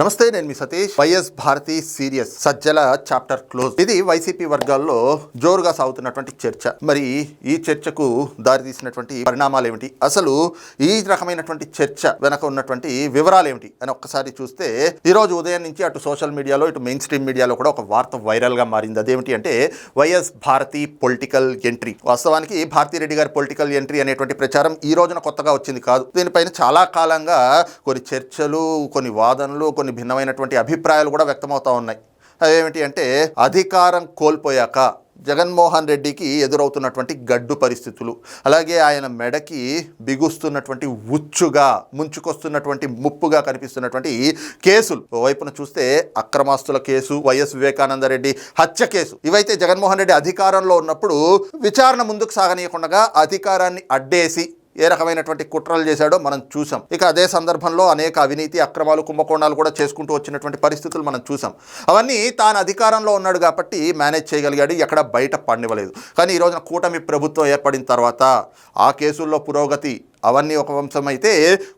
నమస్తే నేను మీ Satish. YS Bharathi serious Sajjala chapter close. ఇది వైసీపీ వర్గాల్లో జోరుగా సాగుతున్నటువంటి చర్చ. మరి ఈ చర్చకు దారితీసినటువంటి పరిణామాలు ఏమిటి అసలు ఈ రకమైనటువంటి చర్చ వెనక ఉన్నటువంటి వివరాలు ఏమిటి అని ఒక్కసారి చూస్తే ఈ రోజు ఉదయం నుంచి అటు సోషల్ మీడియాలో ఇటు మెయిన్ స్ట్రీమ్ మీడియాలో కూడా ఒక వార్త వైరల్గా మారింది. అదేమిటి అంటే వైఎస్ భారతి పొలిటికల్ ఎంట్రీ. వాస్తవానికి భారతీ రెడ్డి గారి పొలిటికల్ ఎంట్రీ అనేటువంటి ప్రచారం ఈ రోజున కొత్తగా వచ్చింది కాదు. దీనిపైన చాలా కాలంగా కొన్ని చర్చలు కొన్ని వాదనలు కొన్ని భిన్నమైనటువంటి అభిప్రాయాలు కూడా వ్యక్తమవుతూ ఉన్నాయి. అవేమిటి అంటే అధికారం కోల్పోయాక జగన్మోహన్ రెడ్డికి ఎదురవుతున్నటువంటి గడ్డు పరిస్థితులు అలాగే ఆయన మెడకి బిగుస్తున్నటువంటి ఉచ్చుగా ముంచుకొస్తున్నటువంటి ముప్పుగా కనిపిస్తున్నటువంటి కేసులు. ఓవైపున చూస్తే అక్రమాస్తుల కేసు వైఎస్ వివేకానంద రెడ్డి హత్య కేసు. ఇవైతే జగన్మోహన్ రెడ్డి అధికారంలో ఉన్నప్పుడు విచారణ ముందుకు సాగనీయకుండా అధికారాన్ని అడ్డేసి ఏ రకమైనటువంటి కుట్రలు చేశాడో మనం చూసాం. ఇక అదే సందర్భంలో అనేక అవినీతి అక్రమాలు కుంభకోణాలు కూడా చేసుకుంటూ వచ్చినటువంటి పరిస్థితులు మనం చూసాం. అవన్నీ తాను అధికారంలో ఉన్నాడు కాబట్టి మేనేజ్ చేయగలిగాడు ఎక్కడ బయట పండివ్వలేదు కానీ ఈ రోజున కూటమి ప్రభుత్వం ఏర్పడిన తర్వాత ఆ కేసుల్లో పురోగతి అవన్నీ ఒక వంశం అయితే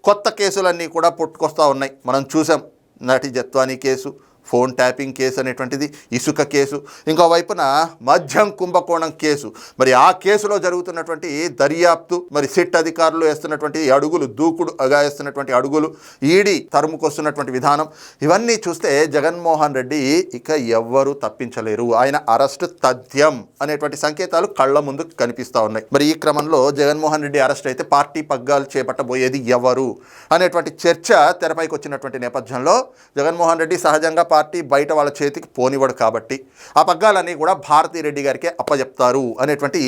కొత్త కేసులన్నీ కూడా పుట్టుకొస్తూ ఉన్నాయి. మనం చూసాం నటి Jethwani case phone tapping case అనేటువంటిది ఇసుక కేసు ఇంకో వైపున మద్యం కుంభకోణం కేసు. మరి ఆ కేసులో జరుగుతున్నటువంటి దర్యాప్తు మరి సిట్ అధికారులు వేస్తున్నటువంటి అడుగులు దూకుడు అగా వేస్తున్నటువంటి అడుగులు ఈడీ తరుముకొస్తున్నటువంటి విధానం ఇవన్నీ చూస్తే జగన్మోహన్ రెడ్డి ఇక ఎవ్వరూ తప్పించలేరు. ఆయన అరెస్ట్ తథ్యం అనేటువంటి సంకేతాలు కళ్ళ ముందు కనిపిస్తూ ఉన్నాయి. మరి ఈ క్రమంలో జగన్మోహన్ రెడ్డి అరెస్ట్ అయితే పార్టీ పగ్గాలు చేపట్టబోయేది ఎవరు? అనేటువంటి చర్చ తెరపైకి వచ్చినటువంటి నేపథ్యంలో జగన్మోహన్ రెడ్డి సహజంగా పార్టీ బయట వాళ్ళ చేతికి పోనివ్వడు కాబట్టి ఆ పగ్గాలన్నీ కూడా భారతీ రెడ్డి గారికే అప్పజెప్తారు అనేటువంటి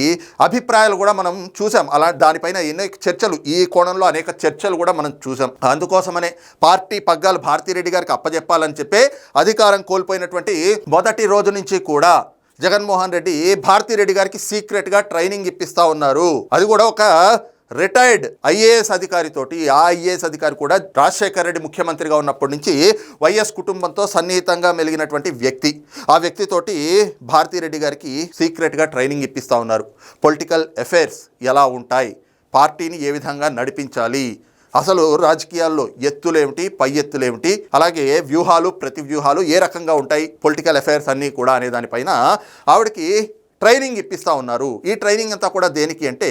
అభిప్రాయాలు కూడా మనం చూసాం. అలా దానిపైన ఎన్నో చర్చలు ఈ కోణంలో అనేక చర్చలు కూడా మనం చూసాం. అందుకోసమనే పార్టీ పగ్గాలు భారతీ రెడ్డి గారికి అప్పజెప్పాలని చెప్పే అధికారం కోల్పోయినటువంటి మొదటి రోజు నుంచి కూడా జగన్మోహన్ రెడ్డి భారతీ రెడ్డి గారికి సీక్రెట్గా ట్రైనింగ్ ఇప్పిస్తూ ఉన్నారు. అది కూడా ఒక రిటైర్డ్ ఐఏఎస్ అధికారితోటి ఆ ఐఏఎస్ అధికారి కూడా రాజశేఖర రెడ్డి ముఖ్యమంత్రిగా ఉన్నప్పటి నుంచి వైఎస్ కుటుంబంతో సన్నిహితంగా మెలిగినటువంటి వ్యక్తి. ఆ వ్యక్తితోటి భారతీరెడ్డి గారికి సీక్రెట్గా ట్రైనింగ్ ఇప్పిస్తూ ఉన్నారు. పొలిటికల్ అఫైర్స్ ఎలా ఉంటాయి? పార్టీని ఏ విధంగా నడిపించాలి? అసలు రాజకీయాల్లో ఎత్తులేమిటి? పై ఎత్తులేమిటి? అలాగే వ్యూహాలు ప్రతి వ్యూహాలు ఏ రకంగా ఉంటాయి? పొలిటికల్ అఫైర్స్ అన్నీ కూడా అనే దానిపైన ఆవిడకి ట్రైనింగ్ ఇప్పిస్తూ ఉన్నారు. ఈ ట్రైనింగ్ అంతా కూడా దేనికి అంటే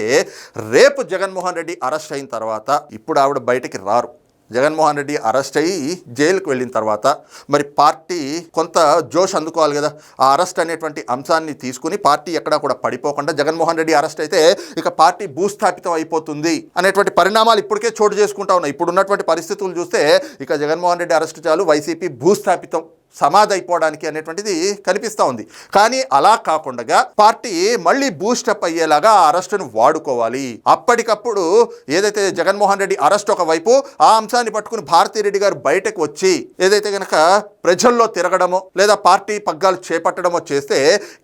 రేపు జగన్మోహన్ రెడ్డి అరెస్ట్ అయిన తర్వాత ఇప్పుడు ఆవిడ బయటకి రారు. జగన్మోహన్ రెడ్డి అరెస్ట్ అయ్యి జైలుకు వెళ్ళిన తర్వాత మరి పార్టీ కొంత జోష్ అందుకోవాలి కదా. ఆ అరెస్ట్ అనేటువంటి అంశాన్ని తీసుకుని పార్టీ ఎక్కడా కూడా పడిపోకుండా జగన్మోహన్ రెడ్డి అరెస్ట్ అయితే ఇక పార్టీ భూస్థాపితం అయిపోతుంది అనేటువంటి పరిణామాలు ఇప్పటికే చోటు చేసుకుంటా ఉన్నాయి. ఇప్పుడు ఉన్నటువంటి పరిస్థితులు చూస్తే ఇక జగన్మోహన్ రెడ్డి అరెస్ట్ చాలు వైసీపీ భూస్థాపితం. సమాధి అయిపోవడానికి అనేటువంటిది కనిపిస్తూ ఉంది. కానీ అలా కాకుండా పార్టీ మళ్ళీ బూస్టప్ అయ్యేలాగా ఆ అరెస్టును వాడుకోవాలి. అప్పటికప్పుడు ఏదైతే జగన్మోహన్ రెడ్డి అరెస్ట్ ఒకవైపు ఆ అంశాన్ని పట్టుకుని భారతీ రెడ్డి గారు బయటకు వచ్చి ఏదైతే గనక ప్రజల్లో తిరగడమో లేదా పార్టీ పగ్గాలు చేపట్టడమో చేస్తే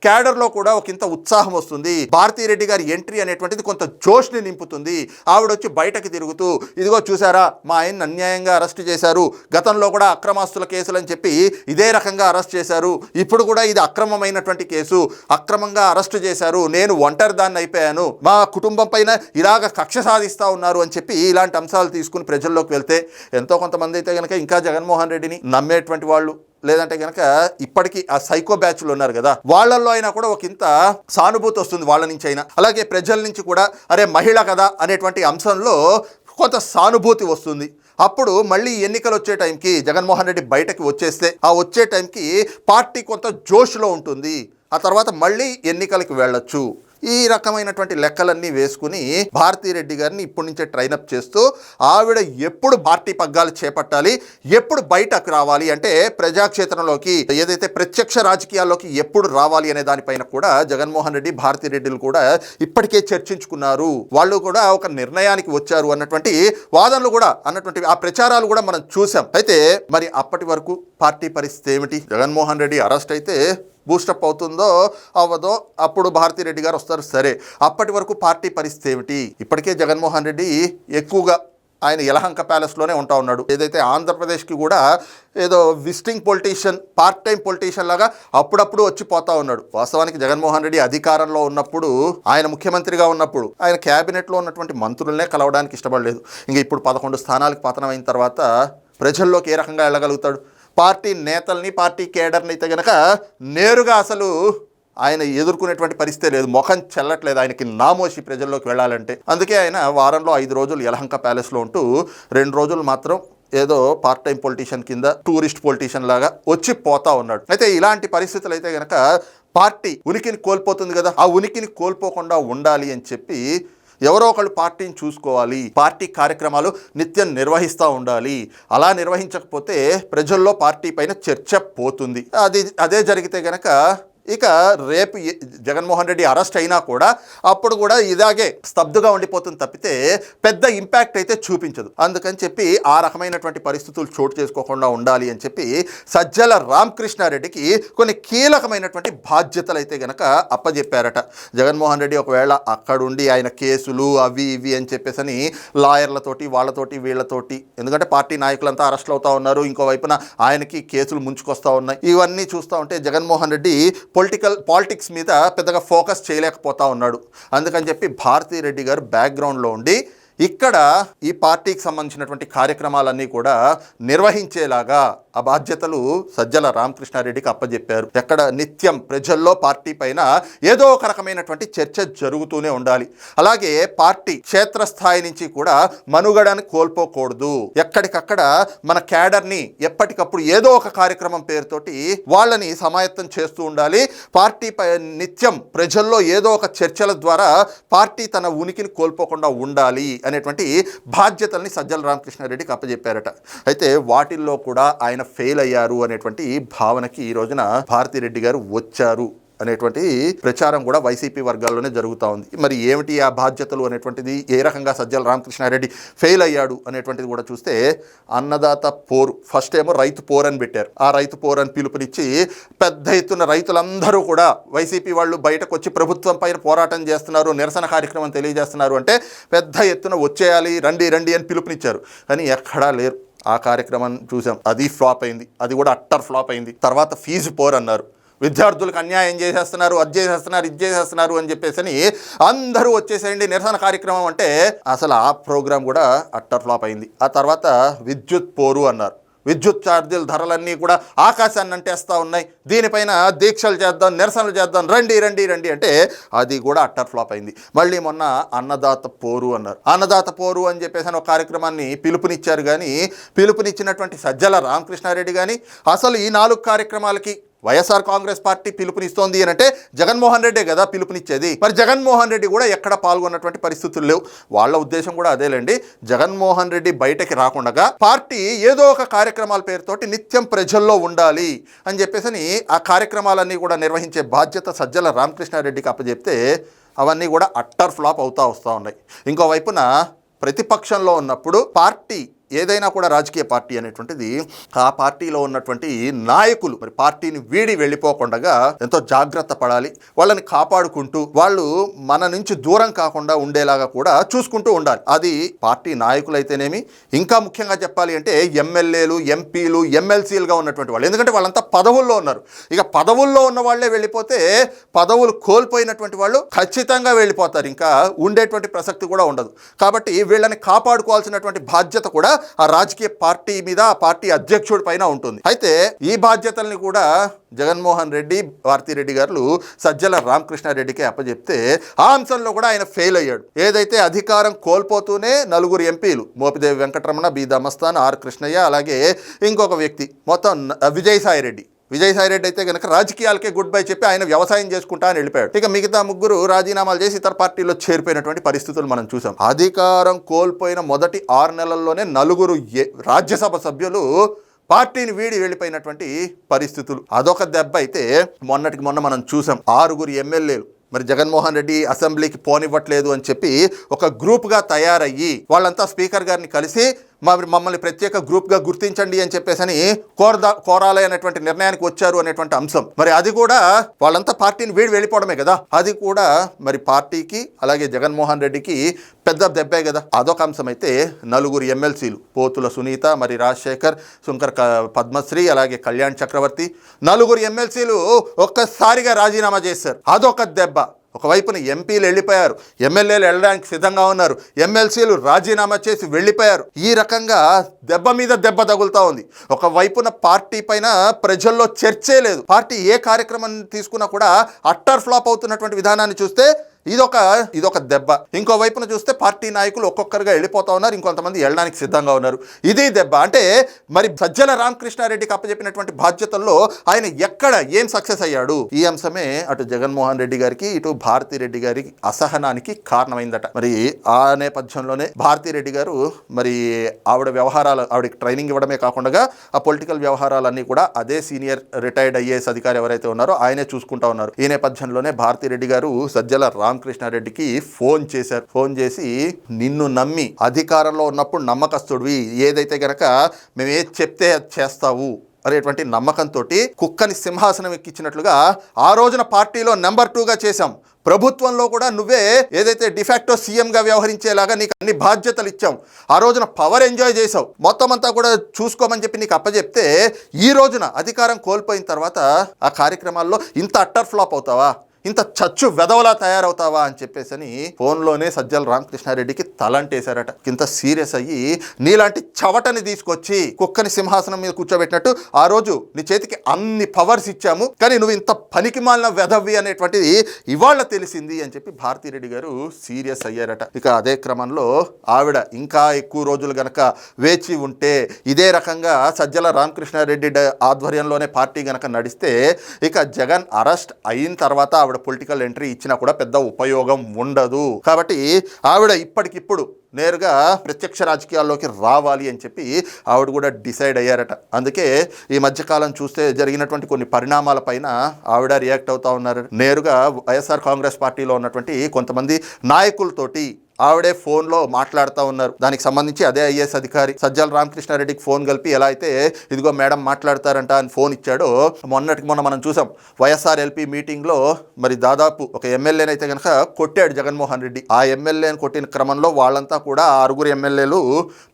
క్యాడర్లో కూడా ఒక ఇంత ఉత్సాహం వస్తుంది. భారతీరెడ్డి గారి ఎంట్రీ అనేటువంటిది కొంత జోష్ని నింపుతుంది. ఆవిడ వచ్చి బయటకు తిరుగుతూ ఇదిగో చూసారా మా ఆయన్ని అన్యాయంగా అరెస్ట్ చేశారు. గతంలో కూడా అక్రమాస్తుల కేసులు అని చెప్పి ఇదే రకంగా అరెస్ట్ చేశారు. ఇప్పుడు కూడా ఇది అక్రమమైనటువంటి కేసు. అక్రమంగా అరెస్ట్ చేశారు. నేను ఒంటరి దాన్ని అయిపోయాను. మా కుటుంబం పైన ఇలాగ కక్ష సాధిస్తూ ఉన్నారు అని చెప్పి ఇలాంటి అంశాలు తీసుకుని ప్రజల్లోకి వెళ్తే ఎంతో కొంతమంది అయితే కనుక ఇంకా జగన్మోహన్ రెడ్డిని నమ్మేటువంటి వాళ్ళు లేదంటే కనుక ఇప్పటికీ ఆ సైకో బ్యాచ్లు ఉన్నారు కదా వాళ్ళల్లో అయినా కూడా ఒక ఇంత సానుభూతి వస్తుంది వాళ్ళ నుంచి అయినా. అలాగే ప్రజల నుంచి కూడా అరే మహిళ కదా అనేటువంటి అంశంలో కొంత సానుభూతి వస్తుంది. అప్పుడు మళ్ళీ ఎన్నికలు వచ్చే టైంకి జగన్మోహన్ రెడ్డి బయటకు వచ్చేస్తే ఆ వచ్చే టైంకి పార్టీ కొంత జోష్లో ఉంటుంది. ఆ తర్వాత మళ్ళీ ఎన్నికలకు వెళ్ళొచ్చు. ఈ రకమైనటువంటి లెక్కలన్నీ వేసుకుని భారతీరెడ్డి గారిని ఇప్పటి నుంచే ట్రైనప్ చేస్తూ ఆవిడ ఎప్పుడు పార్టీ పగ్గాలు చేపట్టాలి ఎప్పుడు బయటకు రావాలి అంటే ప్రజాక్షేత్రంలోకి ఏదైతే ప్రత్యక్ష రాజకీయాల్లోకి ఎప్పుడు రావాలి అనే దానిపైన కూడా జగన్మోహన్ రెడ్డి భారతీరెడ్డిలు కూడా ఇప్పటికే చర్చించుకున్నారు. వాళ్ళు కూడా ఒక నిర్ణయానికి వచ్చారు అన్నటువంటి వాదనలు కూడా అన్నటువంటి ఆ ప్రచారాలు కూడా మనం చూసాం. అయితే మరి అప్పటి వరకు పార్టీ పరిస్థితి ఏమిటి? జగన్మోహన్ రెడ్డి అరెస్ట్ అయితే బూస్టప్ అవుతుందో అవ్వదో అప్పుడు భారతీ రెడ్డి గారు వస్తారు. సరే అప్పటి వరకు పార్టీ పరిస్థితి ఏమిటి? ఇప్పటికే జగన్మోహన్ రెడ్డి ఎక్కువగా ఆయన యలహంక ప్యాలెస్లోనే ఉంటా ఉన్నాడు. ఏదైతే ఆంధ్రప్రదేశ్కి కూడా ఏదో visiting politician part time politician లాగా అప్పుడప్పుడు వచ్చి పోతా ఉన్నాడు. వాస్తవానికి జగన్మోహన్ రెడ్డి అధికారంలో ఉన్నప్పుడు ఆయన ముఖ్యమంత్రిగా ఉన్నప్పుడు ఆయన క్యాబినెట్లో ఉన్నటువంటి మంత్రులనే కలవడానికి ఇష్టపడలేదు. ఇంక ఇప్పుడు పదకొండు స్థానాలకు పతనం అయిన తర్వాత ప్రజల్లోకి ఏ రకంగా వెళ్ళగలుగుతాడు? పార్టీ నేతల్ని పార్టీ కేడర్ని అయితే గనక నేరుగా అసలు ఆయన ఎదుర్కొనేటువంటి పరిస్థితి లేదు. ముఖం చెల్లట్లేదు. ఆయనకి నామోషి ప్రజల్లోకి వెళ్ళాలంటే. అందుకే ఆయన వారంలో ఐదు రోజులు యలహంక ప్యాలెస్లో ఉంటూ రెండు రోజులు మాత్రం ఏదో పార్ట్ టైం పొలిటీషియన్ కింద టూరిస్ట్ పొలిటీషియన్ లాగా వచ్చి పోతా ఉన్నాడు. అయితే ఇలాంటి పరిస్థితులు అయితే గనక పార్టీ ఉనికిని కోల్పోతుంది కదా. ఆ ఉనికిని కోల్పోకుండా ఉండాలి అని చెప్పి ఎవరో ఒకళ్ళు పార్టీని చూసుకోవాలి పార్టీ కార్యక్రమాలు నిత్యం నిర్వహిస్తూ ఉండాలి. అలా నిర్వహించకపోతే ప్రజల్లో పార్టీ పైన చర్చ పోతుంది. అది అదే జరిగితే గనక ఇక రేపు జగన్మోహన్ రెడ్డి అరెస్ట్ అయినా కూడా అప్పుడు కూడా ఇలాగే స్తబ్దుగా ఉండిపోతుంది తప్పితే పెద్ద ఇంపాక్ట్ అయితే చూపించదు. అందుకని చెప్పి ఆ రకమైనటువంటి పరిస్థితులు చోటు చేసుకోకుండా ఉండాలి అని చెప్పి సజ్జల రామకృష్ణారెడ్డికి కొన్ని కీలకమైనటువంటి బాధ్యతలు అయితే గనక అప్పజెప్పారట. జగన్మోహన్ రెడ్డి ఒకవేళ అక్కడుండి ఆయన కేసులు అవి ఇవి అని చెప్పేసని లాయర్లతోటి వాళ్ళతోటి వీళ్ళతోటి ఎందుకంటే పార్టీ నాయకులంతా అరెస్ట్లు అవుతా ఉన్నారు. ఇంకో వైపున ఆయనకి కేసులు ముంచుకొస్తా ఉన్నాయి. ఇవన్నీ చూస్తూ ఉంటే జగన్మోహన్ రెడ్డి పొలిటికల్ పాలిటిక్స్ మీద పెద్దగా ఫోకస్ చేయలేకపోతా ఉన్నాడు. అందుకని చెప్పి భారతీ రెడ్డి గారు బ్యాక్గ్రౌండ్లో ఉండి ఇక్కడ ఈ పార్టీకి సంబంధించినటువంటి కార్యక్రమాలన్నీ కూడా నిర్వహించేలాగా ఆ బాధ్యతలు సజ్జల రామకృష్ణారెడ్డికి అప్పజెప్పారు. ఎక్కడ నిత్యం ప్రజల్లో పార్టీ పైన ఏదో ఒక రకమైనటువంటి చర్చ జరుగుతూనే ఉండాలి. అలాగే పార్టీ క్షేత్రస్థాయి నుంచి కూడా మనుగడని కోల్పోకూడదు. ఎక్కడికక్కడ మన క్యాడర్ని ఎప్పటికప్పుడు ఏదో ఒక కార్యక్రమం పేరుతోటి వాళ్ళని సమాయత్తం చేస్తూ ఉండాలి. పార్టీ పై నిత్యం ప్రజల్లో ఏదో ఒక చర్చల ద్వారా పార్టీ తన ఉనికిని కోల్పోకుండా ఉండాలి అనేటువంటి బాధ్యతల్ని సజ్జల రామకృష్ణారెడ్డికి అప్పజెప్పారట. అయితే వాటిల్లో కూడా ఆయన ఫెయిల్ అయ్యారు అనేటువంటి భావనకి ఈ రోజున భారతిరెడ్డి గారు వచ్చారు అనేటువంటి ప్రచారం కూడా వైసీపీ వర్గాల్లోనే జరుగుతూ ఉంది. మరి ఏమిటి ఆ బాధ్యతలు అనేటువంటిది? ఏ రకంగా సజ్జల రామకృష్ణారెడ్డి ఫెయిల్ అయ్యాడు అనేటువంటిది కూడా చూస్తే అన్నదాత పోరు ఫస్ట్ ఏమో రైతు పోరు అని పెట్టారు. ఆ రైతు పోరు అని పిలుపునిచ్చి పెద్ద ఎత్తున రైతులందరూ కూడా వైసీపీ వాళ్ళు బయటకు వచ్చి ప్రభుత్వం పైన పోరాటం చేస్తున్నారు నిరసన కార్యక్రమం తెలియజేస్తున్నారు అంటే పెద్ద ఎత్తున వచ్చేయాలి రండి రండి అని పిలుపునిచ్చారు. కానీ ఎక్కడా లేరు. ఆ కార్యక్రమం చూసాం. అది ఫ్లాప్ అయింది. అది కూడా అట్టర్ ఫ్లాప్ అయింది. తర్వాత ఫీజు పోర్ అన్నారు. విద్యార్థులకు అన్యాయం చేసేస్తున్నారు అది చేసేస్తున్నారు ఇది చేసేస్తున్నారు అని చెప్పేసి అందరూ వచ్చేసేయండి. నిరసన కార్యక్రమం అంటే అసలు ఆ ప్రోగ్రాం కూడా అట్టర్ ఫ్లాప్ అయింది. ఆ తర్వాత విద్యుత్ పోరు అన్నారు. విద్యుత్ ఛార్జీల ధరలన్నీ కూడా ఆకాశాన్ని అంటేస్తూ ఉన్నాయి. దీనిపైన దీక్షలు చేద్దాం నిరసనలు చేద్దాం. రండి రండి రండి అంటే అది కూడా అట్టర్ ఫ్లాప్ అయింది. మళ్ళీ మొన్న అన్నదాత పోరు అన్నారు. అన్నదాత పోరు అని చెప్పేసి అని ఒక కార్యక్రమాన్ని పిలుపునిచ్చారు కానీ పిలుపునిచ్చినటువంటి సజ్జల రామకృష్ణారెడ్డి కానీ అసలు ఈ నాలుగు కార్యక్రమాలకి వైఎస్ఆర్ కాంగ్రెస్ పార్టీ పిలుపునిస్తోంది అని అంటే జగన్మోహన్ రెడ్డే కదా పిలుపునిచ్చేది. మరి జగన్మోహన్ రెడ్డి కూడా ఎక్కడ పాల్గొన్నటువంటి పరిస్థితులు లేవు. వాళ్ళ ఉద్దేశం కూడా అదేలేండి. జగన్మోహన్ రెడ్డి బయటకి రాకుండా పార్టీ ఏదో ఒక కార్యక్రమాల పేరుతోటి నిత్యం ప్రజల్లో ఉండాలి అని చెప్పేసి ఆ కార్యక్రమాలన్నీ కూడా నిర్వహించే బాధ్యత సజ్జల రామకృష్ణారెడ్డికి అప్పచెప్తే అవన్నీ కూడా అట్టర్ ఫ్లాప్ అవుతా వస్తూ ఉన్నాయి. ఇంకో వైపున ప్రతిపక్షంలో ఉన్నప్పుడు పార్టీ ఏదైనా కూడా రాజకీయ పార్టీ అనేటువంటిది ఆ పార్టీలో ఉన్నటువంటి నాయకులు మరి పార్టీని వీడి వెళ్ళిపోకుండా ఎంతో జాగ్రత్త పడాలి. వాళ్ళని కాపాడుకుంటూ వాళ్ళు మన నుంచి దూరం కాకుండా ఉండేలాగా కూడా చూసుకుంటూ ఉండాలి. అది పార్టీ నాయకులైతేనేమి ఇంకా ముఖ్యంగా చెప్పాలి అంటే ఎమ్మెల్యేలు ఎంపీలు ఎమ్మెల్సీలుగా ఉన్నటువంటి వాళ్ళు. ఎందుకంటే వాళ్ళంతా పదవుల్లో ఉన్నారు. ఇక పదవుల్లో ఉన్న వాళ్ళే వెళ్ళిపోతే పదవులు కోల్పోయినటువంటి వాళ్ళు ఖచ్చితంగా వెళ్ళిపోతారు. ఇంకా ఉండేటువంటి ప్రసక్తి కూడా ఉండదు. కాబట్టి వీళ్ళని కాపాడుకోవాల్సినటువంటి బాధ్యత కూడా ఆ రాజకీయ పార్టీ మీద ఆ పార్టీ అధ్యక్షుడి పైన ఉంటుంది. అయితే ఈ బాధ్యతల్ని కూడా జగన్మోహన్ రెడ్డి భారతిరెడ్డి గారు సజ్జల రామకృష్ణారెడ్డికి అప్పచెప్తే ఆ అంశంలో కూడా ఆయన ఫెయిల్ అయ్యాడు. ఏదైతే అధికారం కోల్పోతూనే నలుగురు ఎంపీలు మోపిదేవి వెంకటరమణ బి దమస్తాన్ ఆర్ కృష్ణయ్య అలాగే ఇంకొక వ్యక్తి మొత్తం విజయసాయి రెడ్డి. విజయసాయి రెడ్డి అయితే కనుక రాజకీయాలకే గుడ్ బై చెప్పి ఆయన వ్యవసాయం చేసుకుంటా అని వెళ్ళిపోయాడు. ఇక మిగతా ముగ్గురు రాజీనామాలు చేసి ఇతర పార్టీలో చేరిపోయినటువంటి పరిస్థితులు మనం చూసాం. అధికారం కోల్పోయిన మొదటి ఆరు నెలల్లోనే నలుగురు రాజ్యసభ సభ్యులు పార్టీని వీడి వెళ్ళిపోయినటువంటి పరిస్థితులు. అదొక దెబ్బ అయితే మొన్నటికి మొన్న మనం చూసాం. ఆరుగురు ఎమ్మెల్యేలు. మరి జగన్మోహన్ రెడ్డి అసెంబ్లీకి పోనివ్వట్లేదు అని చెప్పి ఒక గ్రూప్గా తయారయ్యి వాళ్ళంతా స్పీకర్ గారిని కలిసి మరి మమ్మల్ని ప్రత్యేక గ్రూప్గా గుర్తించండి అని చెప్పేసి కోరదా కోరాలి అనేటువంటి నిర్ణయానికి వచ్చారు అనేటువంటి అంశం. మరి అది కూడా వాళ్ళంతా పార్టీని వీడి వెళ్ళిపోవడమే కదా. అది కూడా మరి పార్టీకి అలాగే జగన్మోహన్ రెడ్డికి పెద్ద దెబ్బే కదా. అదొక అంశం అయితే నలుగురు ఎమ్మెల్సీలు. పోతుల సునీత మరి రాజశేఖర్ శంకర్ క- పద్మశ్రీ అలాగే కళ్యాణ్ చక్రవర్తి నలుగురు ఎమ్మెల్సీలు ఒక్కసారిగా రాజీనామా చేశారు. అదొక దెబ్బ. ఒకవైపున ఎంపీలు వెళ్ళిపోయారు ఎమ్మెల్యేలు వెళ్ళడానికి సిద్ధంగా ఉన్నారు ఎమ్మెల్సీలు రాజీనామా చేసి వెళ్ళిపోయారు. ఈ రకంగా దెబ్బ మీద దెబ్బ తగులుతా ఉంది. ఒకవైపున పార్టీ పైన ప్రజల్లో చర్చే లేదు. పార్టీ ఏ కార్యక్రమం తీసుకున్నా కూడా అట్టర్ ఫ్లాప్ అవుతున్నటువంటి విధానాన్ని చూస్తే ఇదొక ఇదొక దెబ్బ. ఇంకో వైపున చూస్తే పార్టీ నాయకులు ఒక్కొక్కరుగా వెళ్ళిపోతా ఉన్నారు ఇంకొంతమంది వెళ్ళడానికి సిద్ధంగా ఉన్నారు. ఇది దెబ్బ. అంటే మరి సజ్జల రామకృష్ణారెడ్డికి అప్పచెప్పినటువంటి బాధ్యతల్లో ఆయన ఎక్కడ ఏం సక్సెస్ అయ్యాడు? ఈ అంశమే అటు జగన్మోహన్ రెడ్డి గారికి ఇటు భారతిరెడ్డి గారి అసహనానికి కారణమైందట. మరి ఆ నేపథ్యంలోనే భారతీ రెడ్డి గారు మరి ఆవిడ వ్యవహారాలు ఆవిడకి ట్రైనింగ్ ఇవ్వడమే కాకుండా ఆ పొలిటికల్ వ్యవహారాలన్నీ కూడా అదే సీనియర్ రిటైర్డ్ ఐఏఎస్ అధికారి ఎవరైతే ఉన్నారో ఆయనే చూసుకుంటా ఉన్నారు. ఈ నేపథ్యంలోనే భారతిరెడ్డి గారు సజ్జల రామకృష్ణారెడ్డికి ఫోన్ చేశారు. ఫోన్ చేసి నిన్ను నమ్మి అధికారంలో ఉన్నప్పుడు నమ్మకస్తుడివి. ఏదైతే గనక మేము ఏది చెప్తే అది చేస్తావు అనేటువంటి నమ్మకంతో కుక్కని సింహాసనం ఎక్కించినట్లుగా ఆ రోజున పార్టీలో నెంబర్ టూగా చేశాం. ప్రభుత్వంలో కూడా నువ్వే ఏదైతే డిఫాక్టో సీఎంగా వ్యవహరించేలాగా నీకు అన్ని బాధ్యతలు ఇచ్చాం. ఆ రోజున పవర్ ఎంజాయ్ చేసావు మొత్తం అంతా కూడా చూసుకోమని చెప్పి నీకు అప్పచెప్తే ఈ రోజున అధికారం కోల్పోయిన తర్వాత ఆ కార్యక్రమాల్లో ఇంత అట్టర్ ఫ్లాప్ అవుతావా? ఇంత చచ్చు వెదవలా తయారవుతావా అని చెప్పేసి అని ఫోన్లోనే సజ్జల రామకృష్ణారెడ్డికి తలంటేశారట. ఇంత సీరియస్ అయ్యి నీలాంటి చవటని తీసుకొచ్చి కుక్కని సింహాసనం మీద కూర్చోబెట్టినట్టు ఆ రోజు నీ చేతికి అన్ని పవర్స్ ఇచ్చాము. కానీ నువ్వు ఇంత పనికి మాలిన వెధవి అనేటువంటిది ఇవాళ తెలిసింది అని చెప్పి భారతీరెడ్డి గారు సీరియస్ అయ్యారట. ఇక అదే క్రమంలో ఆవిడ ఇంకా ఎక్కువ రోజులు గనక వేచి ఉంటే ఇదే రకంగా సజ్జల రామకృష్ణారెడ్డి ఆధ్వర్యంలోనే పార్టీ గనక నడిస్తే ఇక జగన్ అరెస్ట్ అయిన తర్వాత ఆవిడ పొలిటికల్ ఎంట్రీ ఇచ్చినా కూడా పెద్ద ఉపయోగం ఉండదు. కాబట్టి ఆవిడ ఇప్పటికిప్పుడు నేరుగా ప్రత్యక్ష రాజకీయాల్లోకి రావాలి అని చెప్పి ఆవిడ కూడా డిసైడ్ అయ్యారట. అందుకే ఈ మధ్యకాలం చూస్తే జరిగినటువంటి కొన్ని పరిణామాలపైన ఆవిడ రియాక్ట్ అవుతా ఉన్నారు. నేరుగా వైఎస్ఆర్ కాంగ్రెస్ పార్టీలో ఉన్నటువంటి కొంతమంది నాయకులతోటి ఆవిడే ఫోన్లో మాట్లాడుతూ ఉన్నారు. దానికి సంబంధించి అదే ఐఏఎస్ అధికారి సజ్జల రామకృష్ణారెడ్డికి ఫోన్ కలిపి ఎలా అయితే ఇదిగో మేడం మాట్లాడతారంట అని ఫోన్ ఇచ్చాడో మొన్నటికి మొన్న మనం చూసాం వైఎస్ఆర్ ఎల్పీ మీటింగ్లో మరి దాదాపు ఒక ఎమ్మెల్యేనైతే అయితే కనుక కొట్టాడు జగన్మోహన్ రెడ్డి. ఆ ఎమ్మెల్యేని కొట్టిన క్రమంలో వాళ్ళంతా కూడా ఆరుగురు ఎమ్మెల్యేలు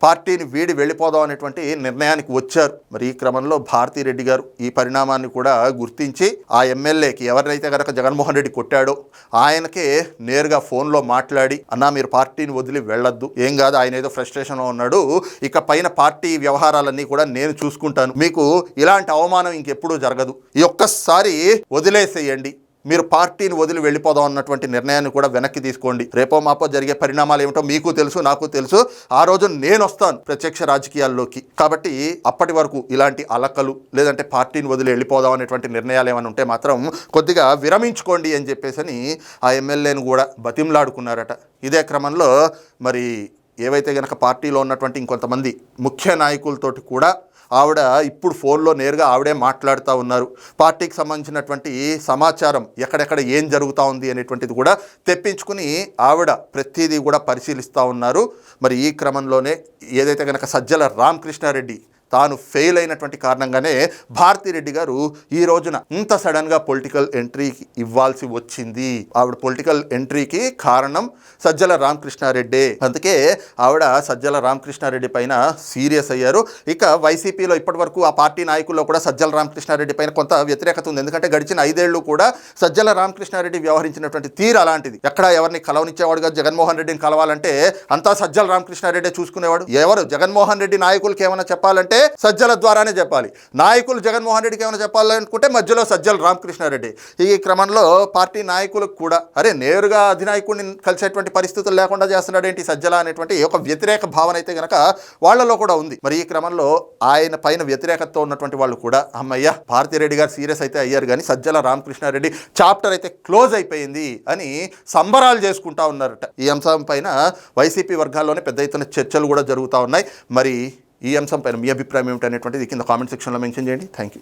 పార్టీని వీడి వెళ్ళిపోదాం అనేటువంటి నిర్ణయానికి వచ్చారు. మరి ఈ క్రమంలో భారతీ రెడ్డి గారు ఈ పరిణామాన్ని కూడా గుర్తించి ఆ ఎమ్మెల్యేకి ఎవరినైతే కనుక జగన్మోహన్ రెడ్డి కొట్టాడో ఆయనకే నేరుగా ఫోన్లో మాట్లాడి అన్నా మీరు పార్టీని వదిలి వెళ్ళొద్దు. ఏం కాదు ఆయన ఏదో ఫ్రస్ట్రేషన్లో ఉన్నాడు. ఇక పైన పార్టీ వ్యవహారాలన్నీ కూడా నేను చూసుకుంటాను. మీకు ఇలాంటి అవమానం ఇంకెప్పుడూ జరగదు. ఈ ఒక్కసారి వదిలేసేయండి. మీరు పార్టీని వదిలి వెళ్ళిపోదాం అన్నటువంటి నిర్ణయాన్ని కూడా వెనక్కి తీసుకోండి. రేపో మాపో జరిగే పరిణామాలు ఏమిటో మీకు తెలుసు నాకు తెలుసు. ఆ రోజు నేను వస్తాను ప్రత్యక్ష రాజకీయాల్లోకి. కాబట్టి అప్పటి వరకు ఇలాంటి అలకలు లేదంటే పార్టీని వదిలి వెళ్ళిపోదాం అనేటువంటి నిర్ణయాలు ఏమైనా ఉంటే మాత్రం కొద్దిగా విరమించుకోండి అని చెప్పేసి అని ఆ ఎమ్మెల్యేను కూడా బతిమలాడుకున్నారట. ఇదే క్రమంలో మరి ఏవైతే గనక పార్టీలో ఉన్నటువంటి ఇంకొంతమంది ముఖ్య నాయకులతోటి కూడా ఆవిడ ఇప్పుడు ఫోన్లో నేరుగా ఆవిడే మాట్లాడుతూ ఉన్నారు. పార్టీకి సంబంధించినటువంటి సమాచారం ఎక్కడెక్కడ ఏం జరుగుతూ ఉంది అనేటువంటిది కూడా తెప్పించుకుని ఆవిడ ప్రతిదీ కూడా పరిశీలిస్తూ ఉన్నారు. మరి ఈ క్రమంలోనే ఏదైతే కనుక సజ్జల రామకృష్ణారెడ్డి తాను ఫెయిల్ అయినటువంటి కారణంగానే భారతిరెడ్డి గారు ఈ రోజున ఇంత సడన్గా పొలిటికల్ ఎంట్రీకి ఇవ్వాల్సి వచ్చింది. ఆవిడ పొలిటికల్ ఎంట్రీకి కారణం సజ్జల రామకృష్ణారెడ్డి. అందుకే ఆవిడ సజ్జల రామకృష్ణారెడ్డి పైన సీరియస్ అయ్యారు. ఇక వైసీపీలో ఇప్పటి వరకు ఆ పార్టీ నాయకుల్లో కూడా సజ్జల రామకృష్ణారెడ్డి పైన కొంత వ్యతిరేకత ఉంది. ఎందుకంటే గడిచిన ఐదేళ్ళు కూడా సజ్జల రామకృష్ణారెడ్డి వ్యవహరించినటువంటి తీరు అలాంటిది. ఎక్కడ ఎవరిని కలవనిచ్చేవాడుగా జగన్మోహన్ రెడ్డిని కలవాలంటే అంతా సజ్జల రామకృష్ణారెడ్డి చూసుకునేవాడు. ఎవరు? జగన్మోహన్ రెడ్డి నాయకులకి ఏమైనా చెప్పాలంటే సజ్జల ద్వారానే చెప్పాలి. నాయకులు జగన్మోహన్ రెడ్డికి ఏమైనా చెప్పాలనుకుంటే మధ్యలో సజ్జల రామకృష్ణారెడ్డి. ఈ క్రమంలో పార్టీ నాయకులకు కూడా అరే నేరుగా అధినాయకుడిని కలిసేటువంటి పరిస్థితులు లేకుండా చేస్తున్నాడు ఏంటి సజ్జల అనేటువంటి ఒక వ్యతిరేక భావన అయితే గనక వాళ్ళలో కూడా ఉంది. మరి ఈ క్రమంలో ఆయన పైన వ్యతిరేకతతో ఉన్నటువంటి వాళ్ళు కూడా అమ్మయ్య భారతిరెడ్డి గారు సీరియస్ అయితే అయ్యారు కానీ సజ్జల రామకృష్ణారెడ్డి చాప్టర్ అయితే క్లోజ్ అయిపోయింది అని సంబరాలు చేసుకుంటా ఉన్నారట. ఈ అంశం పైన వైసీపీ వర్గాల్లోనే పెద్ద ఎత్తున చర్చలు కూడా జరుగుతూ ఉన్నాయి. మరి ఈ అంశంపైన మీ అభిప్రాయం ఏమిటనేటువంటిది కింద కామెంట్ సెక్షన్లో మెన్షన్ చేయండి. Thank you